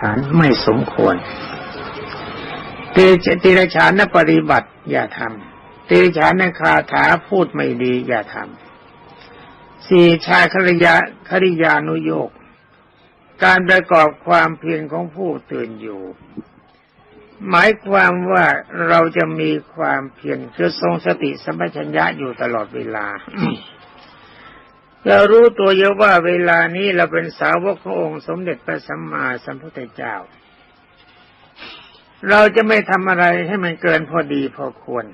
ฐานไม่สมควรเตจติรฉานนปฏิบัติ อย่าทำเตรฉานนคาถาพูดไม่ดีอย่าทำสี่ชาคริยาคริยานุโยกการประกอบความเพียรของผู้ตื่นอยู่ หมายความว่าเราจะมีความเพียรคือทรงสติสัมปชัญญะอยู่ตลอดเวลา เรารู้ตัวเยอะว่าเวลานี้เราเป็นสาวกขององค์สมเด็จพระสัมมาสัมพุทธเจ้า เราจะไม่ทำอะไรให้มันเกินพอดีพอควร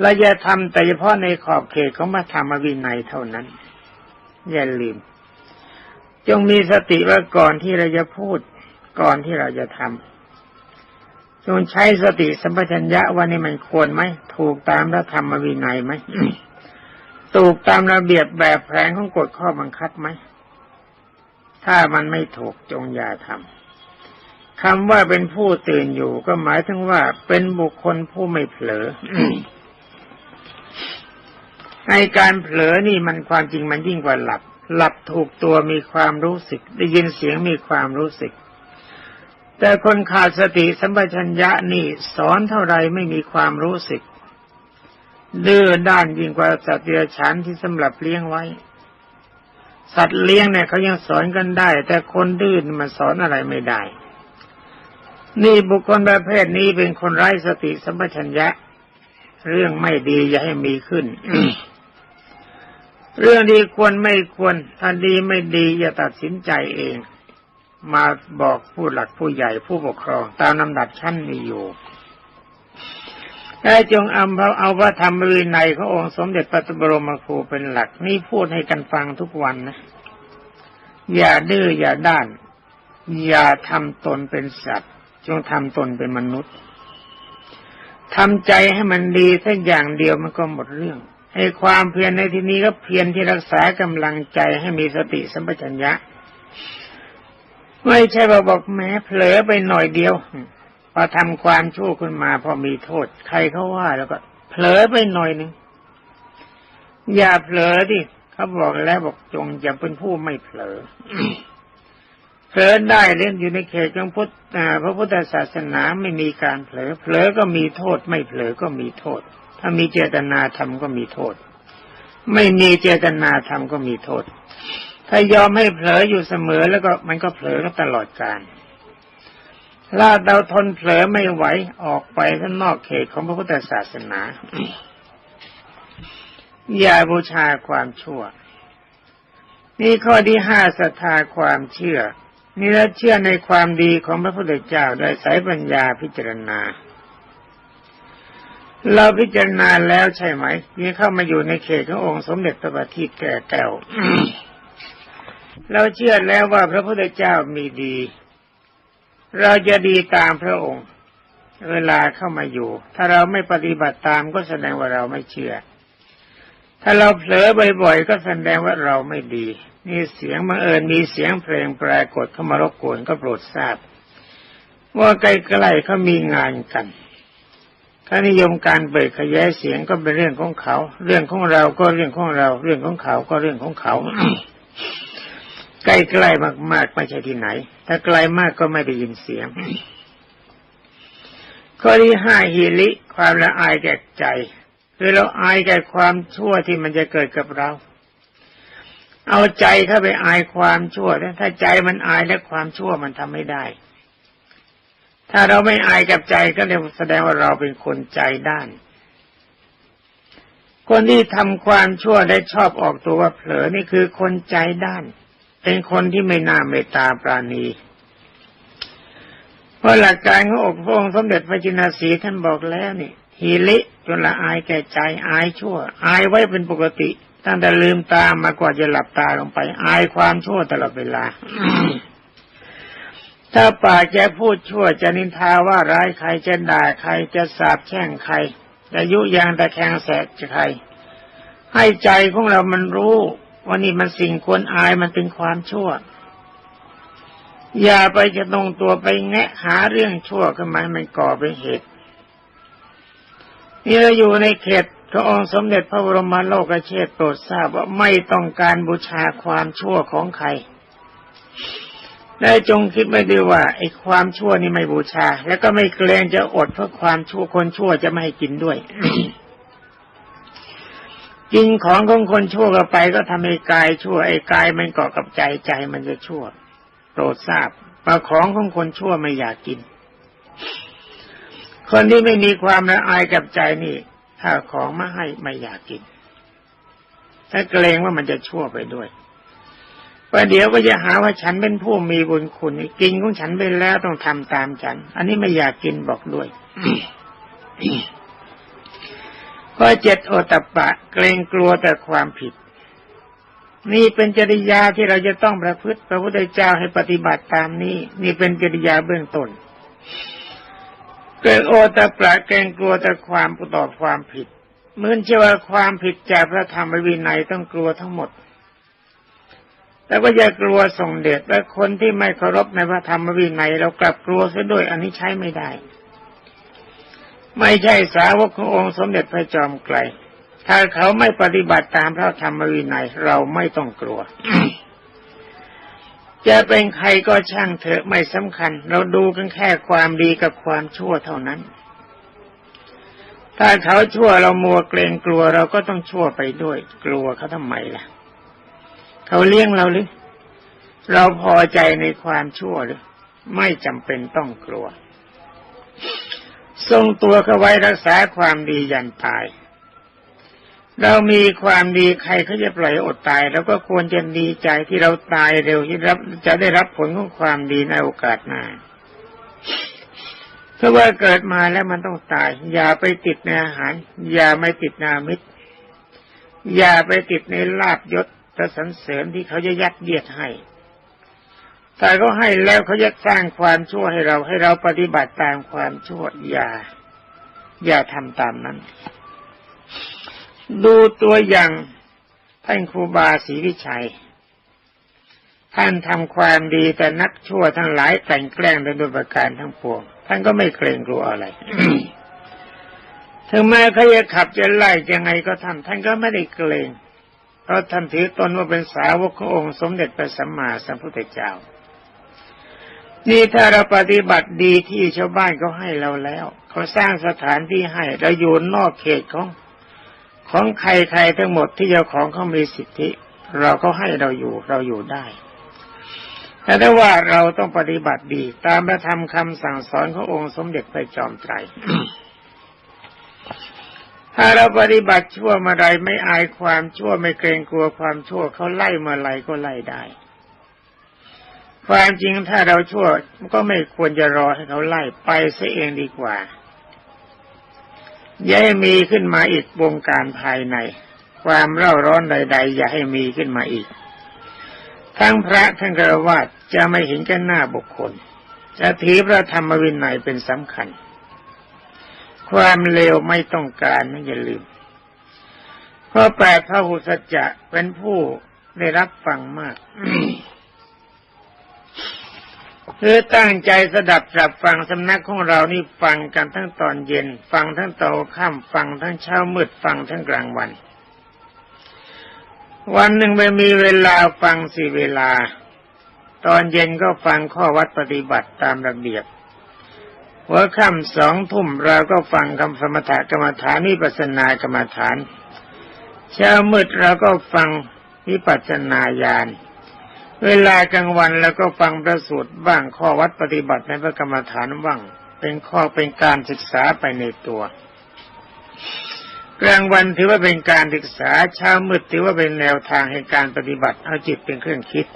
เราจะทำแต่เฉพาะในขอบเขตของพระธรรมวินัยเท่านั้น อย่าลืม จงมีสติว่าก่อนที่เราจะพูด ก่อนที่เราจะทำจงใช้สติสัมปชัญญะว่านี่มันควรไหม ถูกตามพระธรรมวินัยไหม ถูกตามระเบียบแบบแผนของกฎข้อบังคับไหม ถ้ามันไม่ถูกจงอย่าทำคำว่าเป็นผู้ตื่นอยู่ก็หมายถึงว่าเป็นบุคคลผู้ไม่เผลอในการเผลอนี่มันความจริงมันยิ่งกว่าหลับ หลับถูกตัวมีความรู้สึก ได้ยินเสียงมีความรู้สึก แต่คนขาดสติสัมปชัญญะนี่สอนเท่าไรไม่มีความรู้สึก ดื้อด้านยิ่งกว่าสัตว์เดรัจฉานที่สำหรับเลี้ยงไว้ สัตว์เลี้ยงเนี่ยเขายังสอนกันได้ แต่คนดื้อมันสอนอะไรไม่ได้ นี่บุคคลประเภทนี้เป็นคนไร้สติสัมปชัญญะ เรื่องไม่ดีอย่าให้มีขึ้น เรื่องดีควรไม่ควรถ้าดีไม่ดีอย่าตัดสินใจเอง มาบอกผู้หลักผู้ใหญ่ผู้ปกครอง ตามลำดับชั้นมีอยู่ ได้จงเอาเอาพระธรรมวินัยขององค์สมเด็จพระบรมครูเป็นหลัก นี่พูดให้กันฟังทุกวันนะ อย่าดื้ออย่าด้าน อย่าทำตนเป็นสัตว์ จงทำตนเป็นมนุษย์ทำใจให้มันดีถ้าอย่างเดียวมันก็หมดเรื่องให้ความเพียรในที่นี้ก็เพียรที่รักษากำลังใจให้มีสติสัมปชัญญะ ไม่ใช่ว่าบอกแม้เผลอไปหน่อยเดียว อทำความชั่วขึ้นมาพอมีโทษ ใครเขาว่าแล้วก็เผลอไปหน่อยหนึ่งอย่าเผลอดิเขาบอกแล้วบอกจงอย่าเป็นผู้ไม่เผลอเผลอได้เล่นอยู่ในเขตของพุทธพระพุทธศาสนาไม่มีการเผลอ เผลอก็มีโทษ ไม่เผลอก็มีโทษ ถ้ามีเจตนาทำก็มีโทษ ไม่มีเจตนาทำก็มีโทษ ถ้ายอมให้เผลออยู่เสมอแล้วก็มันก็เผลอก็ตลอดกาล ถ้าเราทนเผลอไม่ไหวออกไปข้างนอกเขตของพระพุทธศาสนา อย่าบูชาความชั่ว นี่ข้อที่ห้าศรัทธาความเชื่อ นี่เราเชื่อในความดีของพระพุทธเจ้าโดยสายปัญญาพิจารณา เราพิจารณาแล้วใช่ไหมนี่เข้ามาอยู่ในเขตขององค์สมเด็จพระบัณฑิตแก่แก้วเราเชื่อแล้วว่าพระพุทธเจ้ามีดี เราจะดีตามพระองค์ เวลาเข้ามาอยู่ ถ้าเราไม่ปฏิบัติตามก็แสดงว่าเราไม่เชื่อ ถ้าเราเผลอบ่อยๆ ก็แสดงว่าเราไม่ดีนี่เสียงบังเอิญมีเสียงเพลงปรากฏเข้ามารบกวนก็โปรดทราบ ว่าใกล้ๆเขามีงานกัน ถ้านิยมการเบิกขยายเสียงก็เป็นเรื่องของเขา เรื่องของเราก็เรื่องของเรา เรื่องของเขาก็เรื่องของเขา ใกล้ๆมากๆไม่ใช่ที่ไหน ถ้าไกลมากก็ไม่ได้ยินเสียง ข้อที่ห้าฮิลิความละอายแก่ใจ คือเราอายแก่ความชั่วที่มันจะเกิดกับเรา เอาใจเข้าไปอายความชั่วถ้าใจมันอายและความชั่วมันทำไม่ได้ ถ้าเราไม่อายกับใจก็เรียกแสดงว่าเราเป็นคนใจด้าน คนที่ทำความชั่วได้ชอบออกตัวว่าเผลอนี่คือคนใจด้าน เป็นคนที่ไม่น่าเมตตาปราณีเพราะหลักการของอกพระองค์สมเด็จพระจินสีท่านบอกแล้วนี่ฮีลิจนละอายแก่ใจอายชั่ว อายไว้เป็นปกติ ตั้งแต่ลืมตามากว่าจะหลับตาลงไป อายความชั่วตลอดเวลา ถ้าปากจะพูดชั่วจะนินทาว่าร้ายใครจะด่าใครจะสาบแช่งใครจะยุยางตะแคงแสกใครให้ใจของเรามันรู้ ว่านี่มันสิ่งควรอายมันเป็นความชั่ว อย่าไปจะตรงตัวไปแงะหาเรื่องชั่วขึ้นมามันก่อเป็นเหตุนี่เราอยู่ในเขตพระองค์สมเด็จพระบรมโลกเชษโปรดทราบว่าไม่ต้องการบูชาความชั่วของใครได้จงคิดไม่ดีว่าไอ้ความชั่วนี่ไม่บูชา แล้วก็ไม่เกรงจะอดเพราะความชั่วคนชั่วจะไม่ให้กินด้วย กินของของคนชั่วก็ไปก็ทำให้กายชั่วไอ้กายมันเกาะกับใจใจมันจะชั่วโปรดทราบว่าของของคนชั่วไม่อยากกิน คนที่ไม่มีความละอายกับใจนี่ ถ้าของมาให้ไม่อยากกิน ถ้าเกรงว่ามันจะชั่วไปด้วยประเดี๋ยวก็จะหาว่าฉันเป็นผู้มีบุญคุณกินของฉันไปแล้วต้องทำตามฉัน อันนี้ไม่อยากกินบอกด้วย ข้อเจ็ดโอตปปะเกรงกลัวแต่ความผิด นี่เป็นจริยาที่เราจะต้องประพฤติพระพุทธเจ้าให้ปฏิบัติตามนี้ นี่เป็นจริยาเบื้องต้นเกิดโอตปะเกรงกลัวแต่ความต่อความผิดเหมือนเชื่อว่าความผิดจากพระธรรมวินัยต้องกลัวทั้งหมดแต่ว่าอย่ากลัวส่งเดชและคนที่ไม่เคารพในพระธรรมวินัยเรากลับกลัวเสียด้วยอันนี้ใช้ไม่ได้ ไม่ใช่สาวกขององค์สมเด็จพระจอมไกล ถ้าเขาไม่ปฏิบัติตามพระธรรมวินัยเราไม่ต้องกลัว จะเป็นใครก็ช่างเถอะไม่สำคัญ เราดูกันแค่ความดีกับความชั่วเท่านั้น ถ้าเขาชั่วเรามัวเกรงกลัวเราก็ต้องชั่วไปด้วย กลัวเขาทำไมล่ะ เขาเลี้ยงเราหรือเราพอใจในความชั่วหรือไม่จำเป็นต้องกลัว ทรงตัวเขไว้รักษาความดียันตาย เรามีความดีใครเขาจะปล่อยอดตายเราก็ควรจะดีใจที่เราตายเร็วที่รับจะได้รับผลของความดีในโอกาสหน้าเพราะว่าเกิดมาแล้วมันต้องตาย อย่าไปติดในอาหาร อย่าไม่ติดนามิตร อย่าไปติดในลาบยศและสันเสริญที่เขาจะยัดเยียดให้ ถ้าเขาให้แล้วเขาจะสร้างความชั่วให้เราให้เราปฏิบัติตามความชั่วอย่า อย่าทำตามนั้น ดูตัวอย่างท่านครูบาศรีวิชัย ท่านทำความดีแต่นักชั่วทั้งหลายแต่งแกล้งโดยประการทั้งปวง ท่านก็ไม่เกรงกลัวอะไรถึงแม้เขาจะขับจะไล่ยังไงก็ทำท่านก็ไม่ได้เกรงเพราะท่านถือตนว่าเป็นสาวกขององค์สมเด็จพระสัมมาสัมพุทธเจ้า นี่ถ้าเราปฏิบัติดีที่ชาวบ้านเขาให้เราแล้วเขาสร้างสถานที่ให้เราอยู่นอกเขตของของใครๆทั้งหมดที่เจ้าของเขามีสิทธิ เราก็ให้เราอยู่เราอยู่ได้แต่ถ้าว่าเราต้องปฏิบัติดี ตามพระธรรมคำสั่งสอนขององค์สมเด็จพระจอมไตรถ้าเราปฏิบัติชั่วมาใดไม่อายความชั่วไม่เกรงกลัวความชั่วเขาไล่มาไรก็ไล่ได้ ความจริงถ้าเราชั่วก็ไม่ควรจะรอให้เขาไล่ไปซะเองดีกว่าอย่าให้มีขึ้นมาอีกวงการภายใน ความเร่าร้อนใด ๆ อย่าให้มีขึ้นมาอีก ทั้งพระทั้งกระวาดจะไม่เห็นกันหน้าบุคคล จะถือพระธรรมวินัยเป็นสำคัญ ความเลวไม่ต้องการนะอย่าลืมเพระแปดพระหุสจจะเป็นผู้ได้รับฟังมาก คือตั้งใจสดับสับฟังสำนักของเรานี่ฟังกันทั้งตอนเย็น ฟังทั้งตอนค่ำฟังทั้งเช้ามืดฟังทั้งกลางวัน วันหนึ่งไม่มีเวลาฟังสี่เวลา ตอนเย็นก็ฟังข้อวัดปฏิบัติตามระเบียบหัวค่ำสองทุ่มเราก็ฟังคำสมถกรรมฐานนิปัสนากรรมฐาน เช้ามืดเราก็ฟังวิปัสนาญาณ เวลากลางวันแล้วก็ฟังประสูตรบ้างข้อวัดปฏิบัติในพระกรรมฐานบ้างเป็นข้อเป็นการศึกษาไปในตัว กลางวันถือว่าเป็นการศึกษาเช้ามืดถือว่าเป็นแนวทางให้การปฏิบัติเอาจิตเป็นเครื่องคิด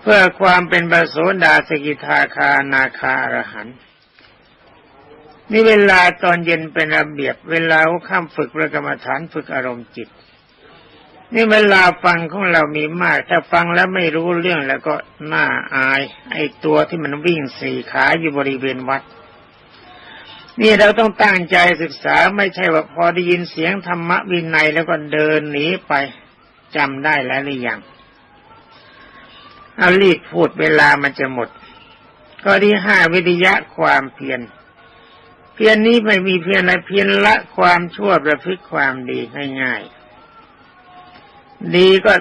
เพื่อความเป็นบาโสดาสกิทาคานาคาอรหันนี่เวลาตอนเย็นเป็นระเบียบ เวลาข้ามฝึกพระกรรมฐานฝึกอารมณ์จิต นี่เวลาฟังของเรามีมาก ถ้าฟังแล้วไม่รู้เรื่องแล้วก็น่าอาย ไอ้ตัวที่มันวิ่งสี่ขาอยู่บริเวณวัด นี่เราต้องตั้งใจศึกษาไม่ใช่ว่าพอได้ยินเสียงธรรมะวินัยแล้วก็เดินหนีไปจำได้แล้วหรือยังเอารีบพูดเวลามันจะหมด ก็ที่ห้าวิทยะความเพียรเพียรนนี้ไม่มีเพียรอะไรเพียรละความชั่วประพฤติความดีง่ายๆ ดีก็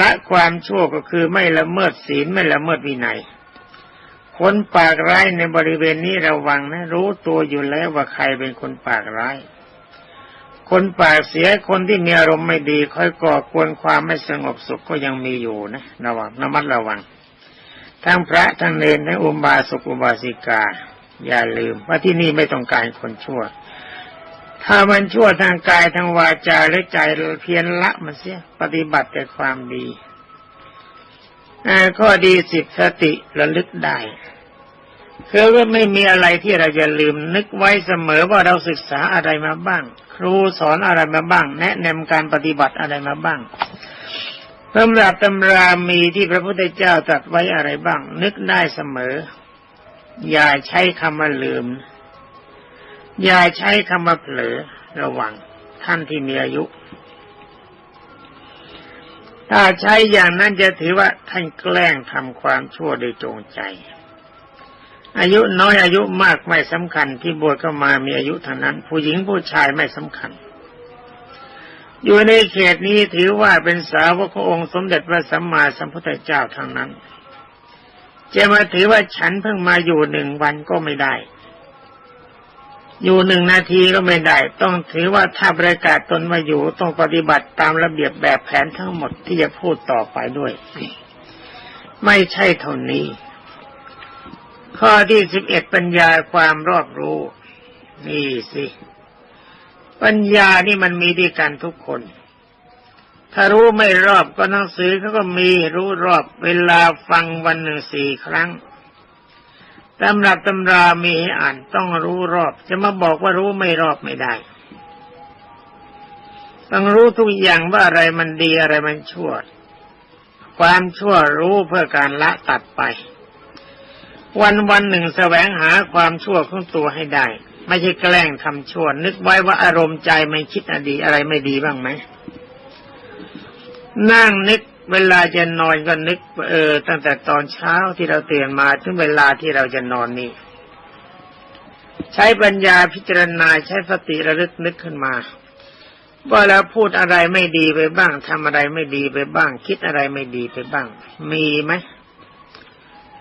ละความชั่วก็คือไม่ละเมิดศีลไม่ละเมิดวินัย คนปากร้ายในบริเวณนี้ระวังนะ รู้ตัวอยู่แล้วว่าใครเป็นคนปากร้าย คนปากเสียคนที่มีอารมณ์ไม่ดีคอยก่อกวนความไม่สงบสุขก็ยังมีอยู่นะระวังระมัดระวัง ทั้งพระทั้งเนรทั้งอุบาสกอุบาสิกา อย่าลืมว่าที่นี่ไม่ต้องการคนชั่ว ถ้ามันชั่วทางกายทางวาจาหรือใจเพียรละมันเสียปฏิบัติแต่ความดีข้อดีสิบสติระลึกได้คือว่าไม่มีอะไรที่เราจะลืมนึกไว้เสมอว่าเราศึกษาอะไรมาบ้าง ครูสอนอะไรมาบ้าง แนะนำการปฏิบัติอะไรมาบ้างสำรับตำรามีที่พระพุทธเจ้าตรัสไว้อะไรบ้าง นึกได้เสมอ อย่าใช้คำว่าลืม อย่าใช้คำว่าเผลอระวังท่านที่มีอายุ ถ้าใช้อย่างนั้นจะถือว่าท่านแกล้งทำความชั่วโดยจงใจ อายุน้อยอายุมากไม่สำคัญที่บวชเข้ามามีอายุเท่านั้น ผู้หญิงผู้ชายไม่สำคัญ อยู่ในเขตนี้ถือว่าเป็นสาวกขององค์สมเด็จพระสัมมาสัมพุทธเจ้าทั้งนั้น จะมาถือว่าฉันเพิ่งมาอยู่หนึ่งวันก็ไม่ได้ อยู่หนึ่งนาทีก็ไม่ได้ ต้องถือว่าถ้าประกาศตนมาอยู่ต้องปฏิบัติตามระเบียบแบบแผนทั้งหมดที่จะพูดต่อไปด้วย ไม่ใช่เท่านี้ ข้อที่สิบเอ็ดปัญญาความรอบรู้ นี่สิ ปัญญานี่มันมีด้วยกันทุกคน ถ้ารู้ไม่รอบก็หนังสือเขาก็มีรู้รอบเวลาฟังวันหนึ่งสี่ครั้ง ตำรับตำรามีให้อ่านต้องรู้รอบ จะมาบอกว่ารู้ไม่รอบไม่ได้ ต้องรู้ทุกอย่างว่าอะไรมันดีอะไรมันชั่ว ความชั่วรู้เพื่อการละตัดไป วันวันหนึ่งแสวงหาความชั่วของตัวให้ได้ ไม่ใช่แกล้งทำชั่ว นึกไว้ว่าอารมณ์ใจไมันคิดอดีอะไรไม่ดีบ้างไหมนั่งนึก เวลาจะนอนก็นึกเออตั้งแต่ตอนเช้าที่เราตื่นมาถึงเวลาที่เราจะนอนนี่ ใช้ปัญญาพิจารณาใช้สติระลึกนึกขึ้นมาว่าเราพูดอะไรไม่ดีไปบ้างทำอะไรไม่ดีไปบ้าง คิดอะไรไม่ดีไปบ้าง มีไหม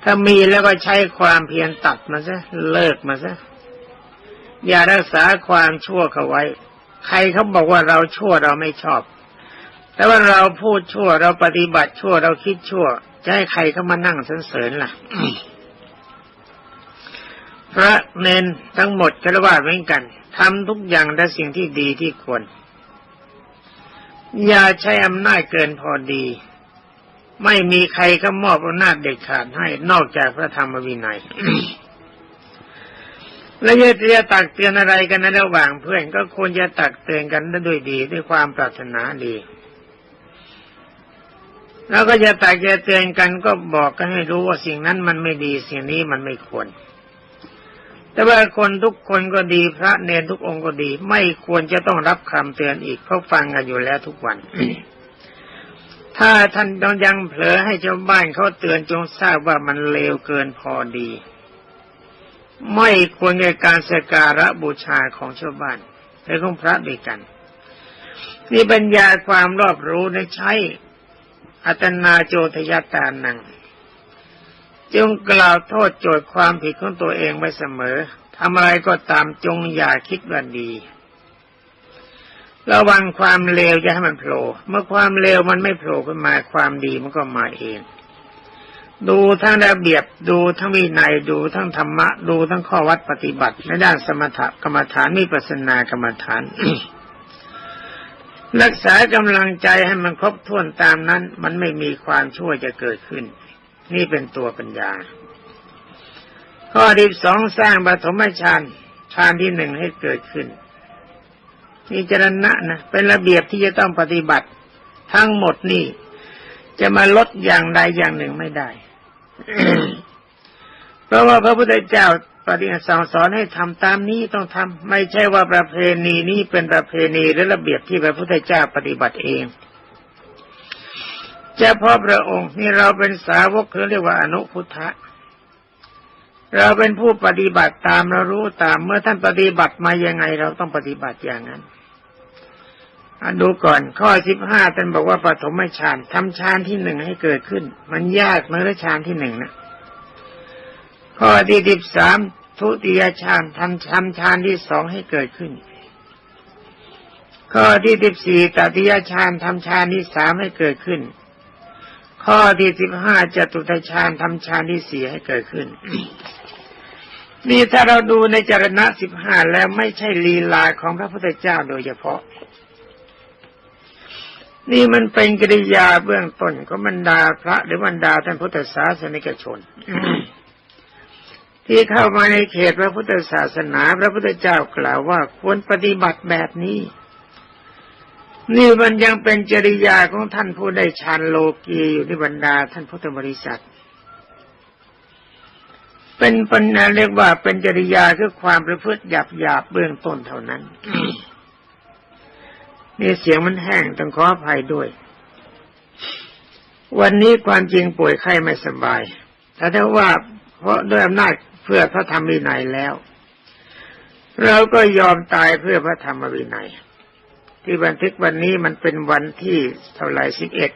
ถ้ามีแล้วก็ใช้ความเพียรตัดมาซะเลิกมาซะอย่ารักษาความชั่วเขาไว้ ใครเขาบอกว่าเราชั่วเราไม่ชอบ แต่ว่าเราพูดชั่วเราปฏิบัติชั่วเราคิดชั่ว จะให้ใครเขามานั่งสรรเสริญล่ะ พระเนนทั้งหมดคารวะเหมือนกันทำทุกอย่างแต่สิ่งที่ดีที่ควร อย่าใช้อำนาจเกินพอดี ไม่มีใครก็มอบอำนาจเด็ดขาดให้นอกจากพระธรรมวินัยแล้วจะจะตักเตือนอะไรกันในระหว่างเพื่อนก็ควรจะตักเตือนกันด้วยดีด้วยความปรารถนาดี แล้วก็จะแตกจะเตือนกันก็บอกกันให้รู้ว่าสิ่งนั้นมันไม่ดีสิ่งนี้มันไม่ควร แต่ว่าคนทุกคนก็ดีพระเนรทุกองค์ก็ดี ไม่ควรจะต้องรับคำเตือนอีกเพราะฟังกันอยู่แล้วทุกวัน ถ้าท่านต้องยังเผลอให้ชาวบ้านเขาเตือนจงทราบว่ามันเลวเกินพอดี ไม่ควรในการสการะบูชาของชาวบ้านและของพระด้วยกันนี่ปัญญาความรอบรู้ในใช้ อัตนาโจทยตานังจงกล่าวโทษโจทย์ความผิดของตัวเองไว้เสมอทำอะไรก็ตามจงอย่าคิดว่าดี ระวังความเลวจะให้มันโผล่เมื่อความเลวมันไม่โผล่ขึ้นมาความดีมันก็มาเอง ดูทั้งระเบียบดูทั้งวินัยดูทั้งธรรมะ ดูทั้งข้อวัดปฏิบัติในด้านสมถกรรมฐานมีปัสนากรรมฐาน รักษากำลังใจให้มันครบถ้วนตามนั้น มันไม่มีความชั่วจะเกิดขึ้น นี่เป็นตัวปัญญา ข้อที่สองสร้างปฐมฌานฌานที่หนึ่งให้เกิดขึ้นนี่จรณะนะเป็นระเบียบที่จะต้องปฏิบัติ ทั้งหมดนี่จะมาลดอย่างใดอย่างหนึ่งไม่ได้ เพราะว่าพระพุทธเจ้า ปฏิสั่งสอนให้ทำตามนี้ต้องทำไม่ใช่ว่าประเพณีนี้เป็นประเพณีหรือระเบียบที่พระพุทธเจ้าปฏิบัติเองเฉพาะพระองค์นี่เราเป็นสาวกเรียกว่าอนุพุทธะเราเป็นผู้ปฏิบัติตามเรารู้ตามเมื่อท่านปฏิบัติมายังไง เราต้องปฏิบัติอย่างนั้นอดูก่อนข้อสิบห้าท่านบอกว่าปฐมฌานทำฌานที่หนึ่งให้เกิดขึ้น มันยากเมื่อฌานที่หนึ่งนะ ข้อที่สิบสามทุติยฌานทำฌานฌานที่สองให้เกิดขึ้น ข้อที่สิบสี่ตติยฌานทำฌานที่สามให้เกิดขึ้น ข้อที่สิบห้าจตุตฌานทำฌานที่สี่ให้เกิดขึ้นนี่ถ้าเราดูในจรณะสิบห้าแล้วไม่ใช่ลีลาของพระพุทธเจ้าโดยเฉพาะ นี่มันเป็นกิริยาเบื้องต้นของบรรดาพระหรือบรรดาท่านพุทธศาสนิกชน ที่เข้ามาในเขตพระพุทธศาสนาพระพุทธเจ้ากล่าวว่าควรปฏิบัติแบบนี้ นี่มันยังเป็นจริยาของท่านผู้ได้ฌานโลกีอยู่ในบรรดาท่านพุทธบริษัท เป็นปัญญาเรียกว่าเป็นจริยาคือความประพฤติหยาบหยาบเบื้องต้นเท่านั้นนี่เสียงมันแห้งต้องขออภัยด้วย วันนี้ความจริงป่วยไข้ไม่สบายแต่ถ้าว่าเพราะด้วยอำนาจ เพื่อพระธรรมวินัยแล้ว เราก็ยอมตายเพื่อพระธรรมวินัย ที่บันทึกวันนี้มันเป็นวันที่เท่าไรสิบเอ็ด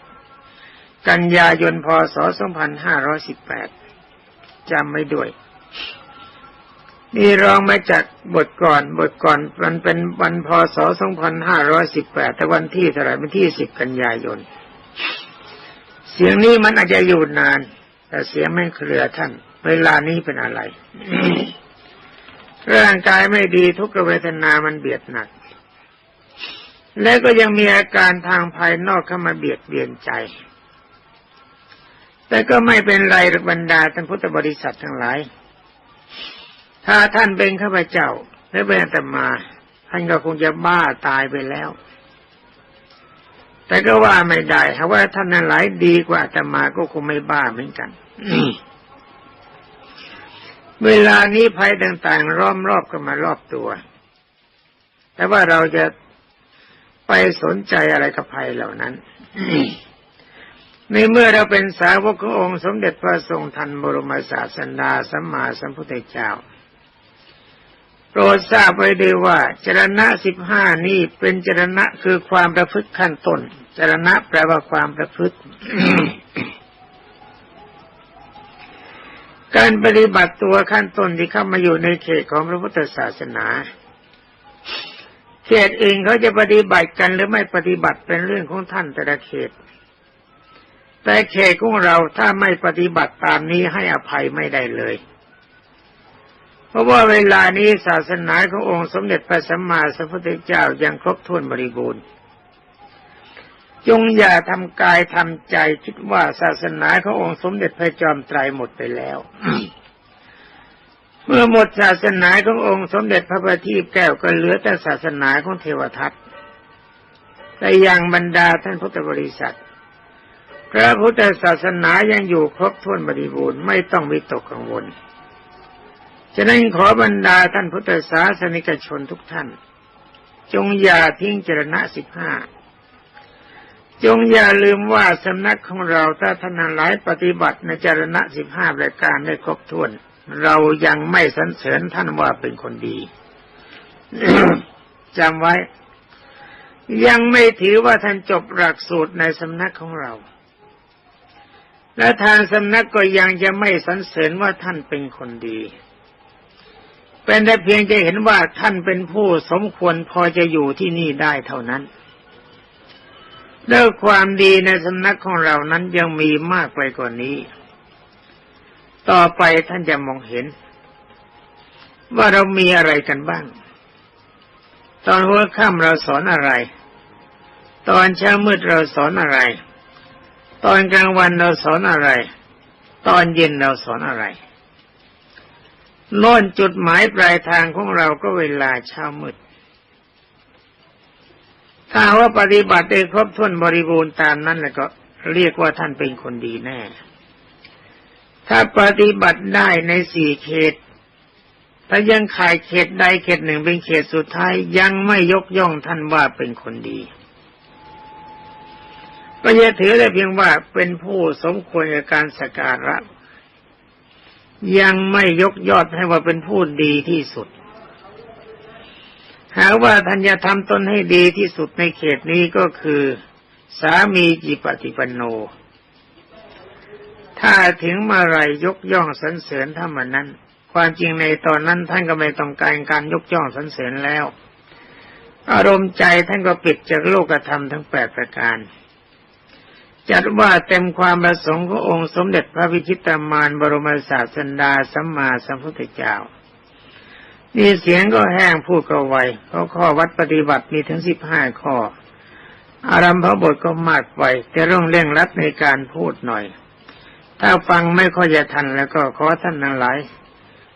กันยายนพศสองพันห้าร้อยสิบแปดจำไม่ด้วย นี่รองมาจากบทก่อน บทก่อนมันเป็นวันพศสองพันห้าร้อยสิบแปดแต่วันที่เท่าไรเป็นที่สิบกันยายน เสียงนี้มันอาจจะอยู่นาน แต่เสียงไม่เคลือท่าน เวลานี้เป็นอะไร ร่างกายไม่ดีทุกเวทนามันเบียดหนัก และก็ยังมีอาการทางภายนอกเข้ามาเบียดเบียนใจ แต่ก็ไม่เป็นไรหรอบรรดาท่านพุทธบริษัททั้งหลาย ถ้าท่านเป็นข้าพเจ้าและเป็นอาตมา ท่านก็คงจะบ้าตายไปแล้ว แต่ก็ว่าไม่ได้ถ้าว่าท่านนั้นหลายดีกว่าอาตมาก็คงไม่บ้าเหมือนกัน เวลานี้ภัยต่างๆล้อมรอบกันมารอบตัว แต่ว่าเราจะไปสนใจอะไรกับภัยเหล่านั้น ในเมื่อเราเป็นสาวกขององค์สมเด็จพระทรงทันบรมศาสดาสัมมาสัมพุทธเจ้า โปรดทราบไว้ด้วยว่าจรณะสิบห้านี้เป็นจรณะคือความประพฤติขั้นต้นจรณะแปลว่าความประพฤติ การปฏิบัติตัวขั้นต้นที่เข้ามาอยู่ในเขตของพระพุทธศาสนา เขตเองเขาจะปฏิบัติกันหรือไม่ปฏิบัติเป็นเรื่องของท่านแต่ละเขต แต่เขตของเราถ้าไม่ปฏิบัติตามนี้ให้อภัยไม่ได้เลย เพราะว่าเวลานี้ศาสนาขององค์สมเด็จพระสัมมาสัมพุทธเจ้ายังครบถ้วนบริบูรณ์ จงอย่าทำกายทำใจคิดว่าศาสนาขององค์สมเด็จพระจอมไตรหมดไปแล้ว เมื่อหมดศาสนาขององค์สมเด็จพระบัณฑิตแก้วก็เหลือแต่ศาสนาของเทวทัตแต่ยังบรรดาท่านพุทธบริษัท พระพุทธศาสนายังอยู่ครบถ้วนบริบูรณ์ไม่ต้องวิตกกังวล ฉะนั้นขอบรรดาท่านพุทธศาสนิกชนทุกท่าน จงอย่าทิ้งเจรณะสิบห้า จงอย่าลืมว่าสำนักของเราถ้าท่านหลายปฏิบัติในจรณะสิบห้ารายการได้ครบถ้วน เรายังไม่สรรเสริญท่านว่าเป็นคนดีจำไว้ ยังไม่ถือว่าท่านจบหลักสูตรในสำนักของเรา และทางสำนักก็ยังจะไม่สรรเสริญว่าท่านเป็นคนดีเป็นแต่เพียงจะเห็นว่าท่านเป็นผู้สมควรพอจะอยู่ที่นี่ได้เท่านั้น เลิกความดีในสำนักของเรานั้นยังมีมากไปกว่านี้ ต่อไปท่านจะมองเห็น ว่าเรามีอะไรกันบ้าง ตอนหัวค่ำเราสอนอะไร ตอนเช้ามืดเราสอนอะไร ตอนกลางวันเราสอนอะไร ตอนเย็นเราสอนอะไรโน่นจุดหมายปลายทางของเราก็เวลาเช้ามืด ถ้าว่าปฏิบัติได้ครบถ้วนบริบูรณ์ตามนั้นแล้วก็เรียกว่าท่านเป็นคนดีแน่ ถ้าปฏิบัติได้ในสี่เขต ถ้ายังขายเขตใดเขตหนึ่งเป็นเขตสุดท้ายยังไม่ยกย่องท่านว่าเป็นคนดี ก็จะถือได้เพียงว่าเป็นผู้สมควรกับการสกการะ ยังไม่ยกยอดให้ว่าเป็นผู้ดีที่สุด หากว่าท่านจะทำตนให้ดีที่สุดในเขตนี้ก็คือ สามีจิปฏิปันโน ถ้าถึงเมื่อไรยกย่องสรรเสริญถ้ามันนั้น ความจริงในตอนนั้นท่านก็ไม่ต้องการการยกย่องสรรเสริญแล้ว อารมณ์ใจท่านก็ปิดจากโลกธรรมทั้งแปดประการจัดว่าเต็มความประสงค์ขององค์สมเด็จพระวิชิตามานบรมศาสดาสัมมาสัมพุทธเจ้า นี่เสียงก็แห้งพูดก็ไวเพราะข้อวัดปฏิบัติมีถึงสิบห้าข้อ อารัมพบทก็มากไปแต่ต้องเร่งรัดในการพูดหน่อย ถ้าฟังไม่ค่อยจะทันแล้วก็ขอท่านทั้งหลาย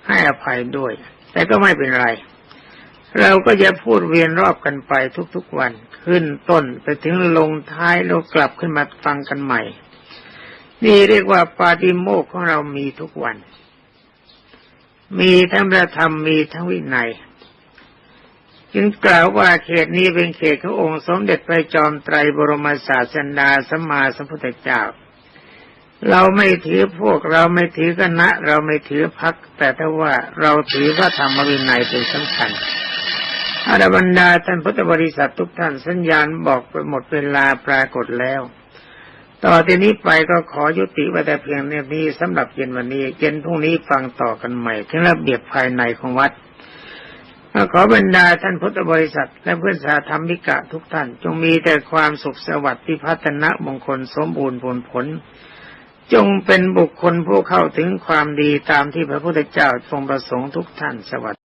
ให้อภัยด้วย แต่ก็ไม่เป็นไร เราก็จะพูดเวียนรอบกันไปทุกๆวันขึ้นต้นไปถึงลงท้ายแล้วกลับขึ้นมาฟังกันใหม่ นี่เรียกว่าปาฏิโมกข์ของเรามีทุกวัน มีทั้งพระธรรมมีทั้งวินัยจึงกล่าวว่าเขตนี้เป็นเขตขององค์สมเด็จพระจอมไตรบรมศาสดาสัมมาสัมพุทธเจ้า เราไม่ถือพวกเราไม่ถือคณะ เราไม่ถือพัก แต่ถ้าว่าเราถือพระธรรมวินัยเป็นสำคัญอาดบรรดาท่านพุทธบริษัททุกท่านสัญญาณบอกไปหมดเวลาปรากฏแล้ว ต่อทีนี้ไปก็ขอยุติไว้แต่เพียงเนี้สำหรับเย็นวันนี้เย็นพรุ่งนี้ฟังต่อกันใหม่ถึงระเบียบภายในของวัดขอบรรดาท่านพุทธบริษัท และเพื่อนสาธรรมิกะทุกท่าน จงมีแต่ความสุขสวัสดิ์ที่พัฒนะมงคลสมบูรณ์ผลผล จงเป็นบุคคลผู้เข้าถึงความดีตามที่พระพุทธเจ้าทรงประสงค์ทุกท่านสวัสดี